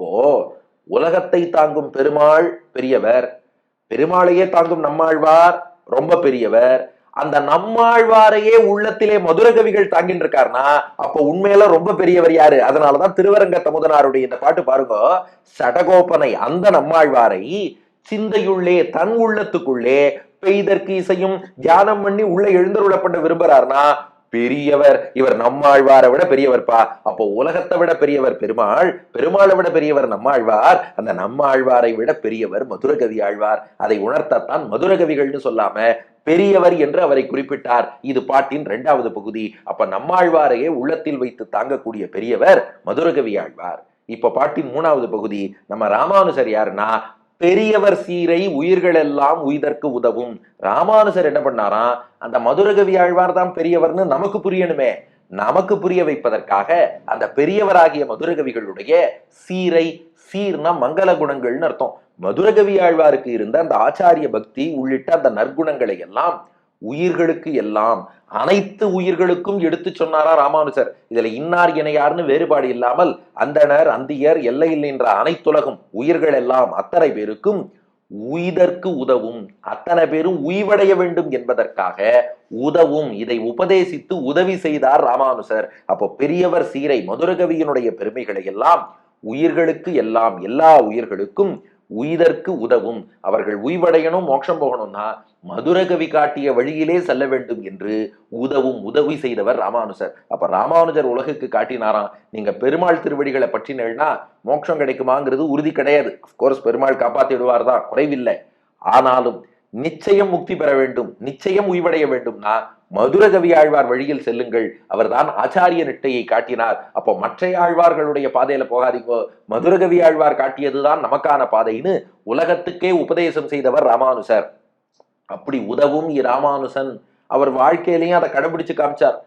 இப்போ உலகத்தை தாங்கும் பெருமாள் பெரியவர். பெருமாளையே தாங்கும் நம்மாழ்வார் ரொம்ப பெரியவர். அந்த நம்மாழ்வாரையே உள்ளத்திலே மதுர கவிகள் தாங்கிட்டு இருக்காருன்னா அப்போ உண்மையில ரொம்ப பெரியவர் யாரு? அதனாலதான் திருவரங்க தமுதனாருடைய இந்த பாட்டு பாருங்க. சடகோபனை அந்த நம்மாழ்வாரை சிந்தையுள்ளே தன் உள்ளத்துக்குள்ளே பெய்தற்கு இசையும் தியானம் பண்ணி உள்ள எழுந்தருளப்பட விரும்புறாருனா பெரியவர். இவர் நம்மாழ்வாரை விட பெரியவர்ப்பா. அப்போ உலகத்தை விட பெரியவர் பெருமாள் பெருமாளை விட பெரியவர் நம்மாழ்வார். அந்த நம்மாழ்வாரை விட பெரியவர் மதுரகவி ஆழ்வார். அதை உணர்த்தத்தான் மதுரகவிகள்னு சொல்லாம பெரியவர் என்று அவரை குறிப்பிட்டார். இது பாட்டின் இரண்டாவது பகுதி. அப்ப நம்மாழ்வாரையே உள்ளத்தில் வைத்து தாங்கக்கூடிய பெரியவர் மதுரகவி ஆழ்வார். இப்ப பாட்டின் மூணாவது பகுதி. நம்ம ராமானுசர் யாருன்னா பெரியவர் சீரை உயிர்கள் எல்லாம் உய்தற்கு உதவும். ராமானுஜர் என்ன பண்ணாரா? அந்த மதுரகவி ஆழ்வார் தான் பெரியவர்னு நமக்கு புரியணுமே. நமக்கு புரிய வைப்பதற்காக அந்த பெரியவராகிய மதுரகவிகளுடைய சீரை சீர்னா மங்கள குணங்கள்னு அர்த்தம். மதுரகவி ஆழ்வாருக்கு இருந்த அந்த ஆச்சாரிய பக்தி உள்ளிட்ட அந்த நற்குணங்களை எல்லாம் உயிர்களுக்கு எல்லாம் அனைத்து உயிர்களுக்கும் எடுத்து சொன்னாரா ராமானுஜர்? இதுல இன்னார் இணையார்னு வேறுபாடு இல்லாமல் அந்தணர் அந்தியர் எல்லையில் நின்ற அனைத்துலகும் உயிர்கள் எல்லாம் அத்தனை பேருக்கும் உய்தற்கு உதவும் அத்தனை பேரும் உய்வடைய வேண்டும் என்பதற்காக உதவும் இதை உபதேசித்து உதவி செய்தார் ராமானுசர் அப்போ பெரியவர் சீரை மதுரகவியினுடைய பெருமைகளை எல்லாம் உயிர்களுக்கு எல்லாம் எல்லா உயிர்களுக்கும் உய்தற்கு உதவும். அவர்கள் உய்வடையணும் மோட்சம் போகணும்னா மதுரகவி காட்டிய வழியிலே செல்ல வேண்டும் என்று உதவும் உதவி செய்தவர் ராமானுஜர். அப்ப ராமானுஜர் உலகுக்கு காட்டினாராம் நீங்க பெருமாள் திருவடிகளை பற்றினேன்னா மோட்சம் கிடைக்குமாங்கிறது உறுதி கிடையாது. கோர்ஸ் பெருமாள் காப்பாத்திடுவார் தான் குறைவில்லை. ஆனாலும் நிச்சயம் முக்தி பெற வேண்டும் நிச்சயம் உய்வடைய வேண்டும்னா மதுரகவி ஆழ்வார் வழியில் செல்லுங்கள். அவர்தான் ஆச்சாரிய நிட்டையை காட்டினார். அப்போ மற்ற ஆழ்வார்களுடைய பாதையில போகாதீங்கோ. மதுரகவி ஆழ்வார் காட்டியதுதான் நமக்கான பாதைன்னு உலகத்துக்கே உபதேசம் செய்தவர் ராமானுசர். அப்படி உதவும் இராமானுசன். அவர் வாழ்க்கையிலையும் அதை கடைபிடிச்சு காமிச்சார்.